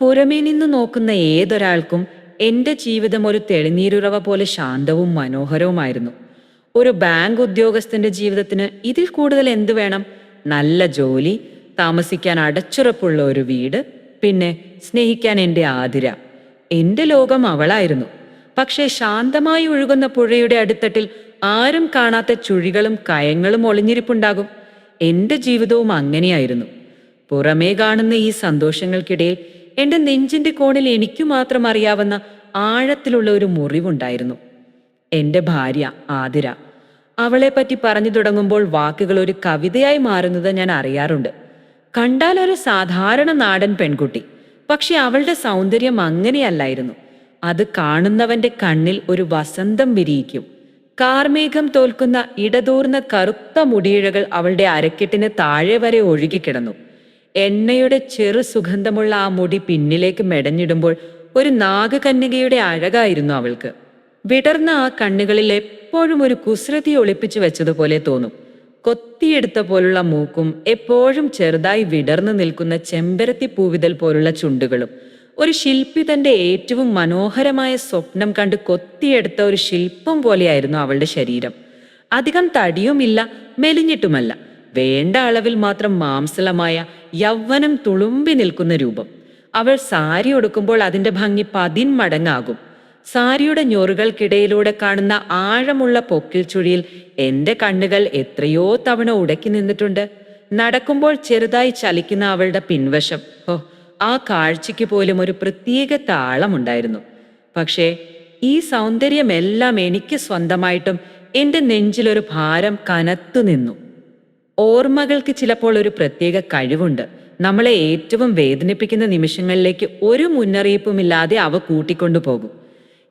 പുറമേ നിന്ന് നോക്കുന്ന ഏതൊരാൾക്കും എന്റെ ജീവിതം ഒരു തെളിനീരുറവ പോലെ ശാന്തവും മനോഹരവുമായിരുന്നു. ഒരു ബാങ്ക് ഉദ്യോഗസ്ഥന്റെ ജീവിതത്തിന് ഇതിൽ കൂടുതൽ എന്തു വേണം? നല്ല ജോലി താമസിക്കാൻ അടച്ചുറപ്പുള്ള ഒരു വീട് പിന്നെ സ്നേഹിക്കാൻ എന്റെ ആതിര. എന്റെ ലോകം അവളായിരുന്നു. പക്ഷേ ശാന്തമായി ഒഴുകുന്ന പുഴയുടെ അടിത്തട്ടിൽ ആരും കാണാത്ത ചുഴികളും കയങ്ങളും ഒളിഞ്ഞിരിപ്പുണ്ടാകും. എന്റെ ജീവിതവും അങ്ങനെയായിരുന്നു. പുറമേ കാണുന്ന ഈ സന്തോഷങ്ങൾക്കിടയിൽ എന്റെ നെഞ്ചിന്റെ കോണിൽ എനിക്കു മാത്രം അറിയാവുന്ന ആഴത്തിലുള്ള ഒരു മുറിവുണ്ടായിരുന്നു. എന്റെ ഭാര്യ ആതിര. അവളെപ്പറ്റി പറഞ്ഞു തുടങ്ങുമ്പോൾ വാക്കുകൾ ഒരു കവിതയായി മാറുന്നത് ഞാൻ അറിയാറുണ്ട്. കണ്ടാൽ ഒരു സാധാരണ നാടൻ പെൺകുട്ടി പക്ഷെ അവളുടെ സൗന്ദര്യം അങ്ങനെയല്ലായിരുന്നു. അത് കാണുന്നവന്റെ കണ്ണിൽ ഒരു വസന്തം വിരിയിക്കും. കാർമേഘം തോൽക്കുന്ന ഇടതൂർന്ന കറുത്ത മുടിയിഴകൾ അവളുടെ അരക്കെട്ടിന് താഴെ വരെ ഒഴുകിക്കിടന്നു. എണ്ണയുടെ ചെറു സുഗന്ധമുള്ള ആ മുടി പിന്നിലേക്ക് മെടഞ്ഞിടുമ്പോൾ ഒരു നാഗകന്യകയുടെ അഴകായിരുന്നു അവൾക്ക്. വിടർന്ന ആ കണ്ണുകളിൽ എപ്പോഴും ഒരു കുസൃതി ഒളിപ്പിച്ചു വെച്ചതുപോലെ തോന്നും. കൊത്തിയെടുത്ത പോലുള്ള മൂക്കും എപ്പോഴും ചെറുതായി വിടർന്നു നിൽക്കുന്ന ചെമ്പരത്തി പൂവിതൽ പോലുള്ള ചുണ്ടുകളും. ഒരു ശില്പി തന്റെ ഏറ്റവും മനോഹരമായ സ്വപ്നം കണ്ട് കൊത്തിയെടുത്ത ഒരു ശില്പം പോലെയായിരുന്നു അവളുടെ ശരീരം. അധികം തടിയുമില്ല മെലിഞ്ഞിട്ടുമല്ല. വേണ്ട അളവിൽ മാത്രം മാംസളമായ യൗവനം തുളുമ്പി നിൽക്കുന്ന രൂപം. അവൾ സാരി ഉടുക്കുമ്പോൾ അതിന്റെ ഭംഗി പതിന്മടങ്ങാകും. സാരിയുടെ ഞൊറുകൾക്കിടയിലൂടെ കാണുന്ന ആഴമുള്ള പൊക്കിൽ ചുഴിയിൽ എന്റെ കണ്ണുകൾ എത്രയോ തവണ ഉടക്കി നിന്നിട്ടുണ്ട്. നടക്കുമ്പോൾ ചെറുതായി ചലിക്കുന്ന അവളുടെ പിൻവശം. ഓ ആ കാഴ്ചയ്ക്ക് പോലും ഒരു പ്രത്യേക താളമുണ്ടായിരുന്നു. പക്ഷേ ഈ സൗന്ദര്യമെല്ലാം എനിക്ക് സ്വന്തമായിട്ടും എന്റെ നെഞ്ചിലൊരു ഭാരം കനത്തു നിന്നു. ഓർമ്മകൾക്ക് ചിലപ്പോൾ ഒരു പ്രത്യേക കഴിവുണ്ട്. നമ്മളെ ഏറ്റവും വേദനിപ്പിക്കുന്ന നിമിഷങ്ങളിലേക്ക് ഒരു മുന്നറിയിപ്പുമില്ലാതെ അവ കൂട്ടിക്കൊണ്ടു പോകും.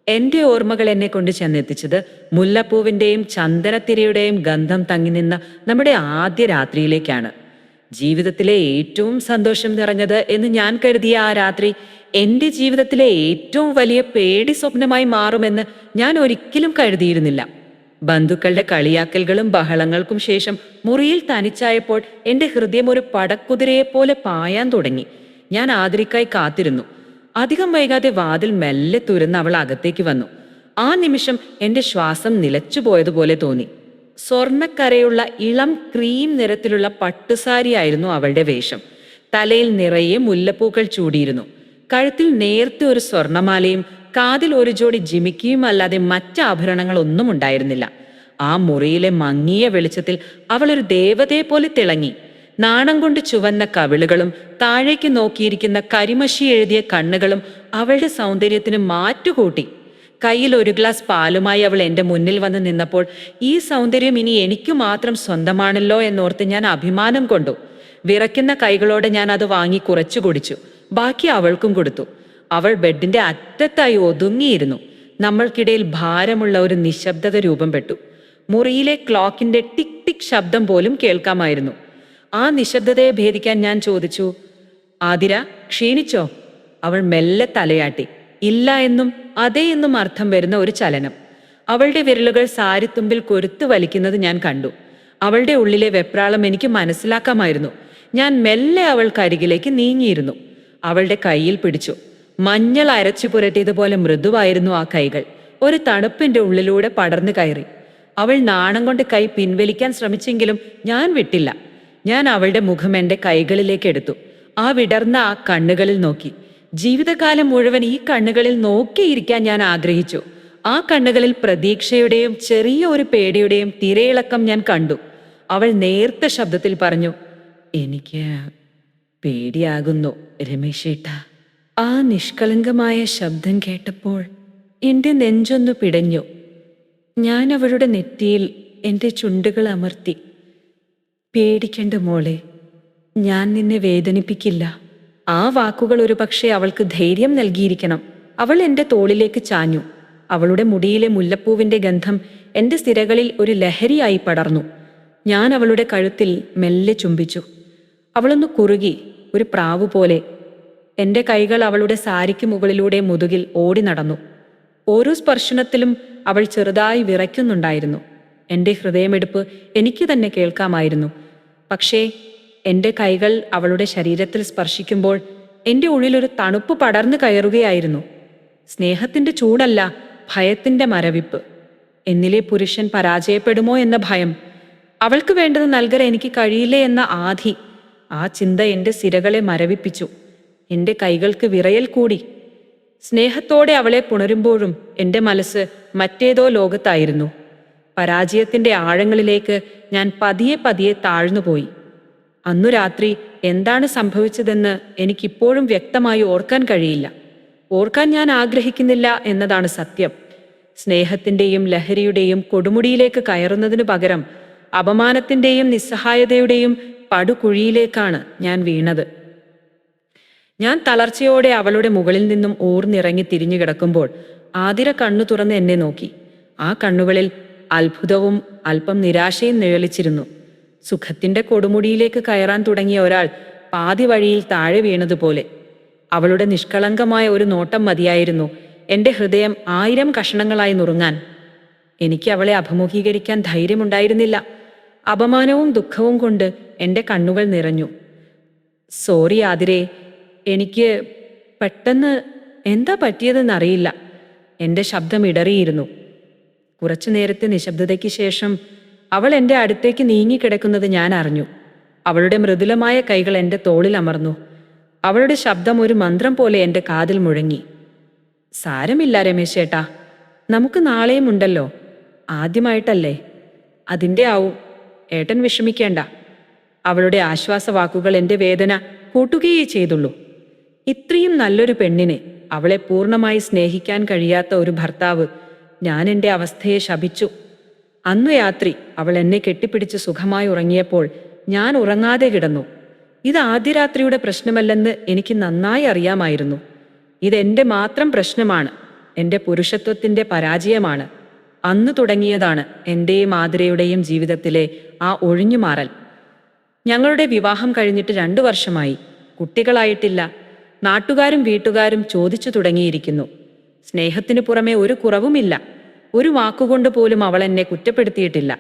എന്റെ ഓർമ്മകൾ എന്നെ കൊണ്ട് ചെന്നെത്തിച്ചത് മുല്ലപ്പൂവിന്റെയും ചന്ദനത്തിരയുടെയും ഗന്ധം തങ്ങി നിന്ന നമ്മുടെ ആദ്യ രാത്രിയിലേക്കാണ്. ജീവിതത്തിലെ ഏറ്റവും സന്തോഷം നിറഞ്ഞത് എന്ന് ഞാൻ കരുതിയ ആ രാത്രി എന്റെ ജീവിതത്തിലെ ഏറ്റവും വലിയ പേടി സ്വപ്നമായി മാറുമെന്ന് ഞാൻ ഒരിക്കലും കരുതിയിരുന്നില്ല. ബന്ധുക്കളുടെ കളിയാക്കലുകളും ബഹളങ്ങൾക്കും ശേഷം മുറിയിൽ തനിച്ചായപ്പോൾ എന്റെ ഹൃദയം ഒരു പടക്കുതിരയെ പോലെ പായാൻ തുടങ്ങി. ഞാൻ ആദരിക്കായി കാത്തിരുന്നു. അധികം വൈകാതെ വാതിൽ മെല്ലെ തുരന്ന് അവൾ അകത്തേക്ക് വന്നു. ആ നിമിഷം എന്റെ ശ്വാസം നിലച്ചുപോയതുപോലെ തോന്നി. സ്വർണക്കരയുള്ള ഇളം ക്രീം നിറത്തിലുള്ള പട്ടുസാരിയായിരുന്നു അവളുടെ വേഷം. തലയിൽ നിറയെ മുല്ലപ്പൂക്കൾ ചൂടിയിരുന്നു. കഴുത്തിൽ നേർത്ത ഒരു സ്വർണമാലയും കാതിൽ ഒരു ജോഡി ജിമിക്കിയും അല്ലാതെ മറ്റ് ആഭരണങ്ങളൊന്നും ഉണ്ടായിരുന്നില്ല. ആ മുറിയിലെ മങ്ങിയ വെളിച്ചത്തിൽ അവൾ ഒരു ദേവതയെ പോലെ തിളങ്ങി. നാണം കൊണ്ട് ചുവന്ന കവിളുകളും താഴേക്ക് നോക്കിയിരിക്കുന്ന കരിമഷി എഴുതിയ കണ്ണുകളും അവളുടെ സൗന്ദര്യത്തിന് മാറ്റുകൂട്ടി. കയ്യിൽ ഒരു ഗ്ലാസ് പാലുമായി അവൾ എന്റെ മുന്നിൽ വന്ന് നിന്നപ്പോൾ ഈ സൗന്ദര്യം ഇനി എനിക്കു മാത്രം സ്വന്തമാണല്ലോ എന്നോർത്ത് ഞാൻ അഭിമാനം കൊണ്ടു. വിറയ്ക്കുന്ന കൈകളോടെ ഞാൻ അത് വാങ്ങി കുറച്ചു കുടിച്ചു. ബാക്കി അവൾക്കും കൊടുത്തു. അവൾ ബെഡിന്റെ അറ്റത്തായി ഒതുങ്ങിയിരുന്നു. നമ്മൾക്കിടയിൽ ഭാരമുള്ള ഒരു നിശബ്ദത രൂപം പെട്ടു. മുറിയിലെ ക്ലോക്കിന്റെ ടിക് ടിക് ശബ്ദം പോലും കേൾക്കാമായിരുന്നു. ആ നിശബ്ദതയെ ഭേദിക്കാൻ ഞാൻ ചോദിച്ചു ആതിര ക്ഷീണിച്ചോ? അവൾ മെല്ലെ തലയാട്ടി ഇല്ല എന്നും അതേ എന്നും അർത്ഥം വരുന്ന ഒരു ചലനം. അവളുടെ വിരലുകൾ സാരിത്തുമ്പിൽ കൊരുത്തു വലിക്കുന്നത് ഞാൻ കണ്ടു. അവളുടെ ഉള്ളിലെ വെപ്രാളം എനിക്ക് മനസ്സിലാക്കാമായിരുന്നു. ഞാൻ മെല്ലെ അവൾക്കരികിലേക്ക് നീങ്ങിയിരുന്നു. അവളുടെ കയ്യിൽ പിടിച്ചു. മഞ്ഞൾ അരച്ചു പുരട്ടിയതുപോലെ മൃദുവായിരുന്നു ആ കൈകൾ. ഒരു തണുപ്പിന്റെ ഉള്ളിലൂടെ പടർന്നു കയറി. അവൾ നാണം കൊണ്ട് കൈ പിൻവലിക്കാൻ ശ്രമിച്ചെങ്കിലും ഞാൻ വിട്ടില്ല. ഞാൻ അവളുടെ മുഖം എന്റെ കൈകളിലേക്ക് എടുത്തു. ആ വിടർന്ന ആ കണ്ണുകളിൽ നോക്കി. ജീവിതകാലം മുഴുവൻ ഈ കണ്ണുകളിൽ നോക്കിയിരിക്കാൻ ഞാൻ ആഗ്രഹിച്ചു. ആ കണ്ണുകളിൽ പ്രതീക്ഷയുടെയും ചെറിയ ഒരു പേടിയുടെയും തിരയിളക്കം ഞാൻ കണ്ടു. അവൾ നേർത്ത ശബ്ദത്തിൽ പറഞ്ഞു എനിക്ക് പേടിയാകുന്നു രമേശേട്ട ആ നിഷ്കളങ്കമായ ശബ്ദം കേട്ടപ്പോൾ എന്റെ നെഞ്ചൊന്നു പിടഞ്ഞു. ഞാൻ അവളുടെ നെറ്റിയിൽ എന്റെ ചുണ്ടുകൾ അമർത്തി പേടിക്കണ്ട മോളെ ഞാൻ നിന്നെ വേദനിപ്പിക്കില്ല. ആ വാക്കുകൾ ഒരുപക്ഷെ അവൾക്ക് ധൈര്യം നൽകിയിരിക്കണം. അവൾ എന്റെ തോളിലേക്ക് ചാഞ്ഞു. അവളുടെ മുടിയിലെ മുല്ലപ്പൂവിന്റെ ഗന്ധം എന്റെ സ്ഥിരകളിൽ ഒരു ലഹരിയായി പടർന്നു. ഞാൻ അവളുടെ കഴുത്തിൽ മെല്ലെ ചുംബിച്ചു. അവളൊന്ന് കുറുകി ഒരു പ്രാവ് പോലെ എന്റെ കൈകൾ അവളുടെ സാരിക്ക് മുകളിലൂടെ മുതുകിൽ ഓടി നടന്നു. ഓരോ സ്പർശനത്തിലും അവൾ ചെറുതായി വിറയ്ക്കുന്നുണ്ടായിരുന്നു. എന്റെ ഹൃദയമെടുപ്പ് എനിക്ക് തന്നെ കേൾക്കാമായിരുന്നു. പക്ഷേ എന്റെ കൈകൾ അവളുടെ ശരീരത്തിൽ സ്പർശിക്കുമ്പോൾ എന്റെ ഉള്ളിലൊരു തണുപ്പ് പടർന്നു കയറുകയായിരുന്നു. സ്നേഹത്തിന്റെ ചൂടല്ല ഭയത്തിന്റെ മരവിപ്പ്. എന്നിലെ പുരുഷൻ പരാജയപ്പെടുമോ എന്ന ഭയം അവൾക്ക് വേണ്ടത് നൽകാൻ എനിക്ക് കഴിയില്ലേ എന്ന ആധി ആ ചിന്ത എന്റെ സിരകളെ മരവിപ്പിച്ചു. എന്റെ കൈകൾക്ക് വിറയൽ കൂടി. സ്നേഹത്തോടെ അവളെ പുണരുമ്പോഴും എന്റെ മനസ്സ് മറ്റേതോ ലോകത്തായിരുന്നു. പരാജയത്തിന്റെ ആഴങ്ങളിലേക്ക് ഞാൻ പതിയെ പതിയെ താഴ്ന്നുപോയി. അന്നു രാത്രി എന്താണ് സംഭവിച്ചതെന്ന് എനിക്കിപ്പോഴും വ്യക്തമായി ഓർക്കാൻ കഴിയില്ല. ഓർക്കാൻ ഞാൻ ആഗ്രഹിക്കുന്നില്ല എന്നതാണ് സത്യം. സ്നേഹത്തിന്റെയും ലഹരിയുടെയും കൊടുമുടിയിലേക്ക് കയറുന്നതിനു പകരം അപമാനത്തിന്റെയും നിസ്സഹായതയുടെയും പടുകുഴിയിലേക്കാണ് ഞാൻ വീണത്. ഞാൻ തളർച്ചയോടെ അവളുടെ മുകളിൽ നിന്നും ഊർന്നിറങ്ങി തിരിഞ്ഞു കിടക്കുമ്പോൾ ആതിര കണ്ണു തുറന്ന് എന്നെ നോക്കി. ആ കണ്ണുകളിൽ അത്ഭുതവും അല്പം നിരാശയും നിഴലിച്ചിരുന്നു. സുഖത്തിന്റെ കൊടുമുടിയിലേക്ക് കയറാൻ തുടങ്ങിയ ഒരാൾ പാതി വഴിയിൽ താഴെ വീണതുപോലെ. അവളുടെ നിഷ്കളങ്കമായ ഒരു നോട്ടം മതിയായിരുന്നു. എന്റെ ഹൃദയം ആയിരം കഷണങ്ങളായി നുറുങ്ങാൻ. എനിക്ക് അവളെ അഭിമുഖീകരിക്കാൻ ധൈര്യമുണ്ടായിരുന്നില്ല. അപമാനവും ദുഃഖവും കൊണ്ട് എന്റെ കണ്ണുകൾ നിറഞ്ഞു. സോറി ആതിരേ എനിക്ക് പെട്ടെന്ന് എന്താ പറ്റിയതെന്ന് അറിയില്ല. എന്റെ ശബ്ദം ഇടറിയിരുന്നു. കുറച്ചു നേരത്തെ നിശബ്ദതയ്ക്ക് ശേഷം അവൾ എന്റെ അടുത്തേക്ക് നീങ്ങിക്കിടക്കുന്നത് ഞാൻ അറിഞ്ഞു. അവളുടെ മൃദുലമായ കൈകൾ എന്റെ തോളിൽ അമർന്നു. അവളുടെ ശബ്ദം ഒരു മന്ത്രം പോലെ എന്റെ കാതിൽ മുഴങ്ങി. സാരമില്ല രമേശ് ചേട്ടാ നമുക്ക് നാളെയും ഉണ്ടല്ലോ. ആദ്യമായിട്ടല്ലേ? അതിന്റെ ആവും. ഏട്ടൻ വിഷമിക്കേണ്ട. അവളുടെ ആശ്വാസവാക്കുകൾ എന്റെ വേദന കൂട്ടുകയേ ചെയ്തുള്ളൂ. ഇത്രയും നല്ലൊരു പെണ്ണിനെ അവളെ പൂർണമായി സ്നേഹിക്കാൻ കഴിയാത്ത ഒരു ഭർത്താവ് ഞാൻ എന്റെ അവസ്ഥയെ ശപിച്ചു. അന്നു രാത്രി അവൾ എന്നെ കെട്ടിപ്പിടിച്ച് സുഖമായി ഉറങ്ങിയപ്പോൾ ഞാൻ ഉറങ്ങാതെ കിടന്നു. ഇത് ആദ്യ രാത്രിയുടെ പ്രശ്നമല്ലെന്ന് എനിക്ക് നന്നായി അറിയാമായിരുന്നു. ഇതെന്റെ മാത്രം പ്രശ്നമാണ്. എന്റെ പുരുഷത്വത്തിന്റെ പരാജയമാണ്. അന്ന് തുടങ്ങിയതാണ് എന്റെയും ആതിരയുടെയും ജീവിതത്തിലെ ആ ഒഴിഞ്ഞുമാറൽ. ഞങ്ങളുടെ വിവാഹം കഴിഞ്ഞിട്ട് രണ്ടു വർഷമായി. കുട്ടികളായിട്ടില്ല. നാട്ടുകാരും വീട്ടുകാരും ചോദിച്ചു തുടങ്ങിയിരിക്കുന്നു. സ്നേഹത്തിനു പുറമെ ഒരു കുറവുമില്ല. ഒരു വാക്കുകൊണ്ട് പോലും അവൾ എന്നെ കുറ്റപ്പെടുത്തിയിട്ടില്ല.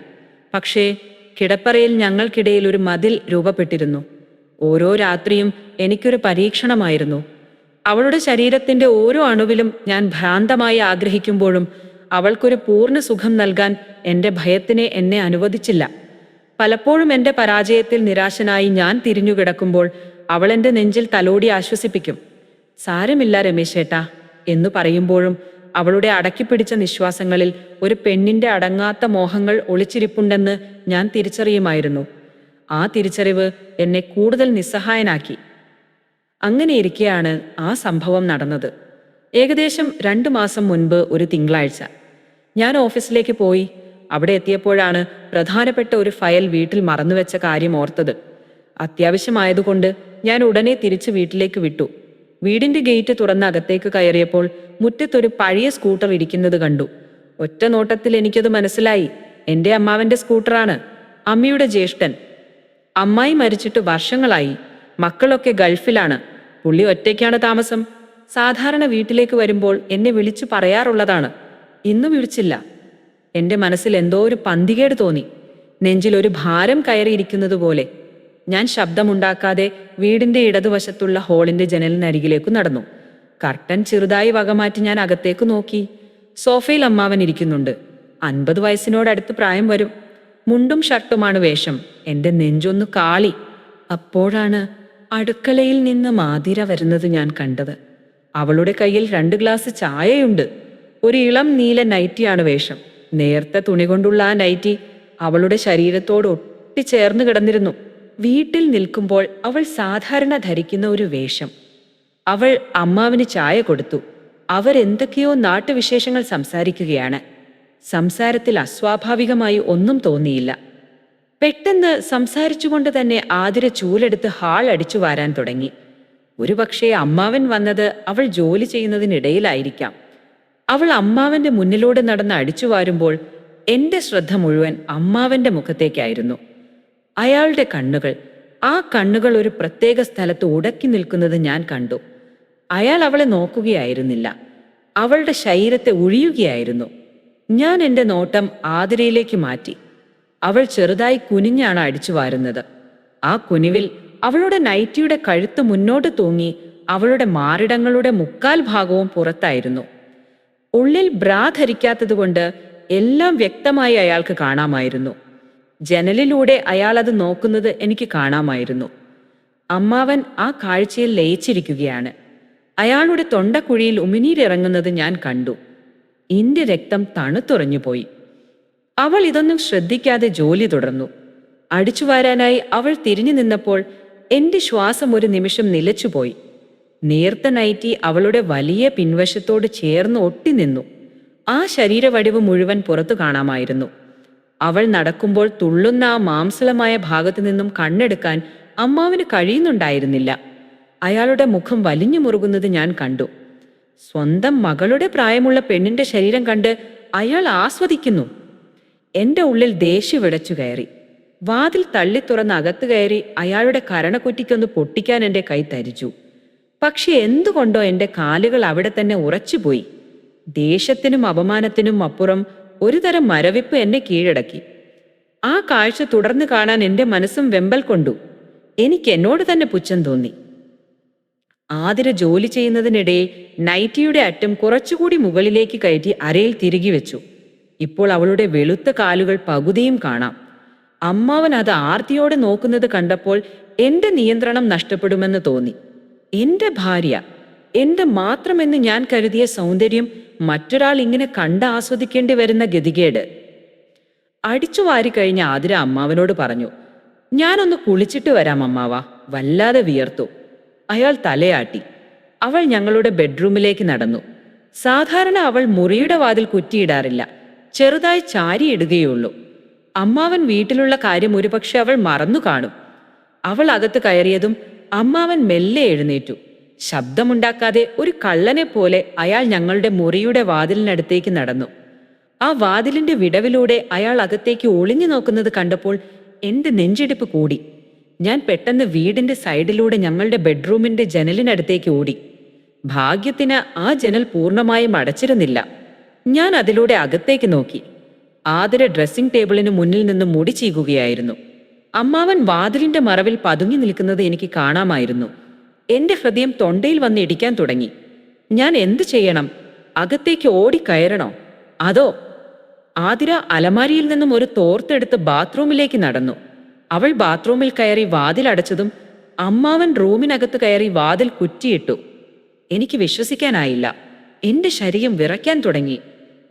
പക്ഷേ കിടപ്പറയിൽ ഞങ്ങൾക്കിടയിൽ ഒരു മതിൽ രൂപപ്പെട്ടിരുന്നു. ഓരോ രാത്രിയും എനിക്കൊരു പരീക്ഷണമായിരുന്നു. അവളുടെ ശരീരത്തിന്റെ ഓരോ അണുവിലും ഞാൻ ഭ്രാന്തമായി ആഗ്രഹിക്കുമ്പോഴും അവൾക്കൊരു പൂർണ സുഖം നൽകാൻ എന്റെ ഭയത്തിനെ എന്നെ അനുവദിച്ചില്ല. പലപ്പോഴും എന്റെ പരാജയത്തിൽ നിരാശനായി ഞാൻ തിരിഞ്ഞുകിടക്കുമ്പോൾ അവൾ നെഞ്ചിൽ തലോടി ആശ്വസിപ്പിക്കും. സാരമില്ല രമേശേട്ടാ എന്നു പറയുമ്പോഴും അവളുടെ അടക്കിപ്പിടിച്ച നിശ്വാസങ്ങളിൽ ഒരു പെണ്ണിന്റെ അടങ്ങാത്ത മോഹങ്ങൾ ഒളിച്ചിരിപ്പുണ്ടെന്ന് ഞാൻ തിരിച്ചറിയുമായിരുന്നു. ആ തിരിച്ചറിവ് എന്നെ കൂടുതൽ നിസ്സഹായനാക്കി. അങ്ങനെയിരിക്കെയാണ് ആ സംഭവം നടന്നത്. ഏകദേശം രണ്ടു മാസം മുൻപ് ഒരു തിങ്കളാഴ്ച. ഞാൻ ഓഫീസിലേക്ക് പോയി. അവിടെ എത്തിയപ്പോഴാണ് പ്രധാനപ്പെട്ട ഒരു ഫയൽ വീട്ടിൽ മറന്നുവെച്ച കാര്യം ഓർത്തത്. അത്യാവശ്യമായതുകൊണ്ട് ഞാൻ ഉടനെ തിരിച്ച് വീട്ടിലേക്ക് വിട്ടു. വീടിന്റെ ഗേറ്റ് തുറന്ന് അകത്തേക്ക് കയറിയപ്പോൾ മുറ്റത്തൊരു പഴയ സ്കൂട്ടർ ഇരിക്കുന്നത് കണ്ടു. ഒറ്റ നോട്ടത്തിൽ എനിക്കത് മനസ്സിലായി. എന്റെ അമ്മാവന്റെ സ്കൂട്ടറാണ്. അമ്മയുടെ ജ്യേഷ്ഠൻ. അമ്മായി മരിച്ചിട്ട് വർഷങ്ങളായി. മക്കളൊക്കെ ഗൾഫിലാണ്. പുള്ളി ഒറ്റയ്ക്കാണ് താമസം. സാധാരണ വീട്ടിലേക്ക് വരുമ്പോൾ എന്നെ വിളിച്ചു പറയാറുള്ളതാണ്. ഇന്ന് വിളിച്ചില്ല. എന്റെ മനസ്സിൽ എന്തോ ഒരു പന്തികേട് തോന്നി. നെഞ്ചിൽ ഒരു ഭാരം കയറിയിരിക്കുന്നത് പോലെ ഞാൻ ശബ്ദമുണ്ടാക്കാതെ വീടിന്റെ ഇടതുവശത്തുള്ള ഹോളിന്റെ ജനലിനരികിലേക്ക് നടന്നു. കർട്ടൻ ചെറുതായി വകമാറ്റി ഞാൻ അകത്തേക്ക് നോക്കി. സോഫയിൽ അമ്മാവൻ ഇരിക്കുന്നുണ്ട്. അൻപത് വയസ്സിനോടടുത്ത് പ്രായം വരും. മുണ്ടും ഷർട്ടുമാണ് വേഷം. എന്റെ നെഞ്ചൊന്ന് കാളി. അപ്പോഴാണ് അടുക്കളയിൽ നിന്ന് മാതിര വരുന്നത് ഞാൻ കണ്ടത്. അവളുടെ കയ്യിൽ രണ്ട് ഗ്ലാസ് ചായയുണ്ട്. ഒരു ഇളം നീല നൈറ്റിയാണ് വേഷം. നേർത്ത തുണി കൊണ്ടുള്ള ആ നൈറ്റി അവളുടെ ശരീരത്തോട് ഒട്ടിച്ചേർന്ന് കിടന്നിരുന്നു. വീട്ടിൽ നിൽക്കുമ്പോൾ അവൾ സാധാരണ ധരിക്കുന്ന ഒരു വേഷം. അവൾ അമ്മാവിന് ചായ കൊടുത്തു. അവരെന്തൊക്കെയോ നാട്ടുവിശേഷങ്ങൾ സംസാരിക്കുകയാണ്. സംസാരത്തിൽ അസ്വാഭാവികമായി ഒന്നും തോന്നിയില്ല. പെട്ടെന്ന് സംസാരിച്ചുകൊണ്ട് തന്നെ ആതിര ചൂലെടുത്ത് ഹാൾ അടിച്ചു വാരാൻ തുടങ്ങി. ഒരുപക്ഷേ അമ്മാവൻ വന്നത് അവൾ ജോലി ചെയ്യുന്നതിനിടയിലായിരിക്കാം. അവൾ അമ്മാവന്റെ മുന്നിലൂടെ നടന്ന് അടിച്ചു വാരുമ്പോൾ എന്റെ ശ്രദ്ധ മുഴുവൻ അമ്മാവന്റെ മുഖത്തേക്കായിരുന്നു. അയാളുടെ കണ്ണുകൾ. ആ കണ്ണുകൾ ഒരു പ്രത്യേക സ്ഥലത്ത് ഉടക്കി നിൽക്കുന്നത് ഞാൻ കണ്ടു. അയാൾ അവളെ നോക്കുകയായിരുന്നില്ല. അവളുടെ ശരീരത്തെ ഒഴിയുകയായിരുന്നു ഞാൻ എന്റെ നോട്ടം ആതിരയിലേക്ക് മാറ്റി. അവൾ ചെറുതായി കുനിഞ്ഞാണ് അടിച്ചു വാരുന്നത്. ആ കുനിവിൽ അവളുടെ നൈറ്റിയുടെ കഴുത്ത് മുന്നോട്ട് തൂങ്ങി അവളുടെ മാറിടങ്ങളുടെ മുക്കാൽ ഭാഗവും പുറത്തായിരുന്നു. ഉള്ളിൽ ബ്രാ ധരിക്കാത്തതുകൊണ്ട് എല്ലാം വ്യക്തമായി അയാൾക്ക് കാണാമായിരുന്നു. ജനലിലൂടെ അയാൾ അത് നോക്കുന്നത് എനിക്ക് കാണാമായിരുന്നു. അമ്മാവൻ ആ കാഴ്ചയിൽ ലയിച്ചിരിക്കുകയാണ്. അയാളുടെ തൊണ്ടക്കുഴിയിൽ ഉമിനീരിറങ്ങുന്നത് ഞാൻ കണ്ടു. എന്റെ രക്തം തണുത്തുറഞ്ഞുപോയി അവൾ ഇതൊന്നും ശ്രദ്ധിക്കാതെ ജോലി തുടർന്നു. അടിച്ചുവാരാനായി അവൾ തിരിഞ്ഞു നിന്നപ്പോൾ എന്റെ ശ്വാസം ഒരു നിമിഷം നിലച്ചുപോയി. നേർത്ത നൈറ്റി അവളുടെ വലിയ പിൻവശത്തോട് ചേർന്ന് ഒട്ടി നിന്നു. ആ ശരീരവടിവ് മുഴുവൻ പുറത്തു കാണാമായിരുന്നു. അവൾ നടക്കുമ്പോൾ തുള്ളുന്ന ആ മാംസളമായ ഭാഗത്തു നിന്നും കണ്ണെടുക്കാൻ അമ്മാവിന് കഴിയുന്നുണ്ടായിരുന്നില്ല. അയാളുടെ മുഖം വലിഞ്ഞു മുറുകുന്നത് ഞാൻ കണ്ടു. സ്വന്തം മകളുടെ പ്രായമുള്ള പെണ്ണിന്റെ ശരീരം കണ്ട് അയാൾ ആസ്വദിക്കുന്നു. എന്റെ ഉള്ളിൽ ദേഷ്യം വിടച്ചു കയറി. വാതിൽ തള്ളി തുറന്ന് അകത്ത് കയറി അയാളുടെ കരണക്കുറ്റിക്കൊന്ന് പൊട്ടിക്കാൻ എന്റെ കൈ തരിച്ചു. പക്ഷെ എന്തുകൊണ്ടോ എന്റെ കാലുകൾ അവിടെ തന്നെ ഉറച്ചുപോയി. ദേഷ്യത്തിനും അപമാനത്തിനും അപ്പുറം ഒരു തരം മരവിപ്പ് എന്നെ കീഴടക്കി. ആ കാഴ്ച തുടർന്ന് കാണാൻ എന്റെ മനസ്സും വെമ്പൽ കൊണ്ടു. എനിക്ക് എന്നോട് തന്നെ പുച്ഛം തോന്നി. ആതിര ജോലി ചെയ്യുന്നതിനിടെ നൈറ്റിയുടെ അറ്റം കുറച്ചുകൂടി മുകളിലേക്ക് കയറ്റി അരയിൽ തിരികെ വെച്ചു. ഇപ്പോൾ അവളുടെ വെളുത്ത കാലുകൾ പകുതിയും കാണാം. അമ്മാവൻ അത് ആർത്തിയോടെ നോക്കുന്നത് കണ്ടപ്പോൾ എന്റെ നിയന്ത്രണം നഷ്ടപ്പെടുമെന്ന് തോന്നി. എന്റെ ഭാര്യ എന്റെ മാത്രമെന്ന് ഞാൻ കരുതിയ സൗന്ദര്യം മറ്റൊരാൾ ഇങ്ങനെ കണ്ട് ആസ്വദിക്കേണ്ടി വരുന്ന ഗതികേട്. അടിച്ചു വാരി കഴിഞ്ഞ ആതിര അമ്മാവനോട് പറഞ്ഞു ഞാനൊന്ന് കുളിച്ചിട്ട് വരാം അമ്മാവ. വല്ലാതെ വിയർത്തു. അയാൾ തലയാട്ടി. അവൾ ഞങ്ങളുടെ ബെഡ്റൂമിലേക്ക് നടന്നു. സാധാരണ അവൾ മുറിയുടെ വാതിൽ കുറ്റിയിടാറില്ല. ചെറുതായി ചാരിയിടുകയുള്ളൂ അമ്മാവൻ വീട്ടിലുള്ള കാര്യം ഒരുപക്ഷെ അവൾ മറന്നു കാണും. അവൾ അകത്ത് കയറിയതും അമ്മാവൻ മെല്ലെ എഴുന്നേറ്റു. ശബ്ദമുണ്ടാക്കാതെ ഒരു കള്ളനെ പോലെ അയാൾ ഞങ്ങളുടെ മുറിയുടെ വാതിലിനടുത്തേക്ക് നടന്നു. ആ വാതിലിന്റെ വിടവിലൂടെ അയാൾ അകത്തേക്ക് ഒളിഞ്ഞു നോക്കുന്നത് കണ്ടപ്പോൾ എന്റെ നെഞ്ചിടിപ്പ് കൂടി. ഞാൻ പെട്ടെന്ന് വീടിന്റെ സൈഡിലൂടെ ഞങ്ങളുടെ ബെഡ്റൂമിന്റെ ജനലിനടുത്തേക്ക് ഓടി. ഭാഗ്യത്തിന് ആ ജനൽ പൂർണമായും അടച്ചിരുന്നില്ല. ഞാൻ അതിലൂടെ അകത്തേക്ക് നോക്കി. ആതിര ഡ്രസ്സിംഗ് ടേബിളിന് മുന്നിൽ നിന്ന് മുടി ചീകുകയായിരുന്നു. അമ്മാവൻ വാതിലിന്റെ മറവിൽ പതുങ്ങി നിൽക്കുന്നത് എനിക്ക് കാണാമായിരുന്നു. എന്റെ ഹൃദയം തൊണ്ടയിൽ വന്ന് ഇടിക്കാൻ തുടങ്ങി. ഞാൻ എന്തു ചെയ്യണം? അകത്തേക്ക് ഓടിക്കയറണോ അതോ? ആതിര അലമാരിയിൽ നിന്നും ഒരു തോർത്തെടുത്ത് ബാത്റൂമിലേക്ക് നടന്നു. അവൾ ബാത്റൂമിൽ കയറി വാതിൽ അടച്ചതും അമ്മാവൻ റൂമിനകത്ത് കയറി വാതിൽ കുറ്റിയിട്ടു. എനിക്ക് വിശ്വസിക്കാനായില്ല. എന്റെ ശരീരം വിറയ്ക്കാൻ തുടങ്ങി.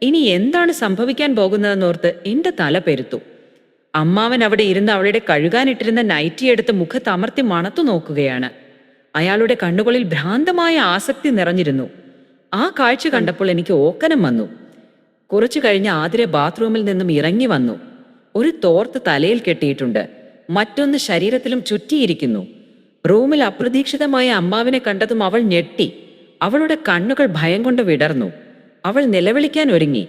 ഇനി എന്താണ് സംഭവിക്കാൻ പോകുന്നതെന്നോർത്ത് എന്റെ തല പെരുത്തു. അമ്മാവൻ അവിടെ ഇരുന്ന് അവളുടെ കഴുകാനിട്ടിരുന്ന നൈറ്റി എടുത്ത് മുഖത്തമർത്തി മണത്തു നോക്കുകയാണ്. അയാളുടെ കണ്ണുകളിൽ ഭ്രാന്തമായ ആസക്തി നിറഞ്ഞിരുന്നു. ആ കാഴ്ച കണ്ടപ്പോൾ എനിക്ക് ഓക്കനം വന്നു. കുറച്ചു കഴിഞ്ഞ് ആതിര ബാത്റൂമിൽ നിന്നും ഇറങ്ങി വന്നു. ഒരു തോർത്ത് തലയിൽ കെട്ടിയിട്ടുണ്ട്. മറ്റൊന്ന് ശരീരത്തിലും ചുറ്റിയിരിക്കുന്നു. റൂമിൽ അപ്രതീക്ഷിതമായ അമ്മാവിനെ കണ്ടതും അവൾ ഞെട്ടി. അവളുടെ കണ്ണുകൾ ഭയം കൊണ്ട് വിടർന്നു. അവൾ നിലവിളിക്കാൻ ഒരുങ്ങി.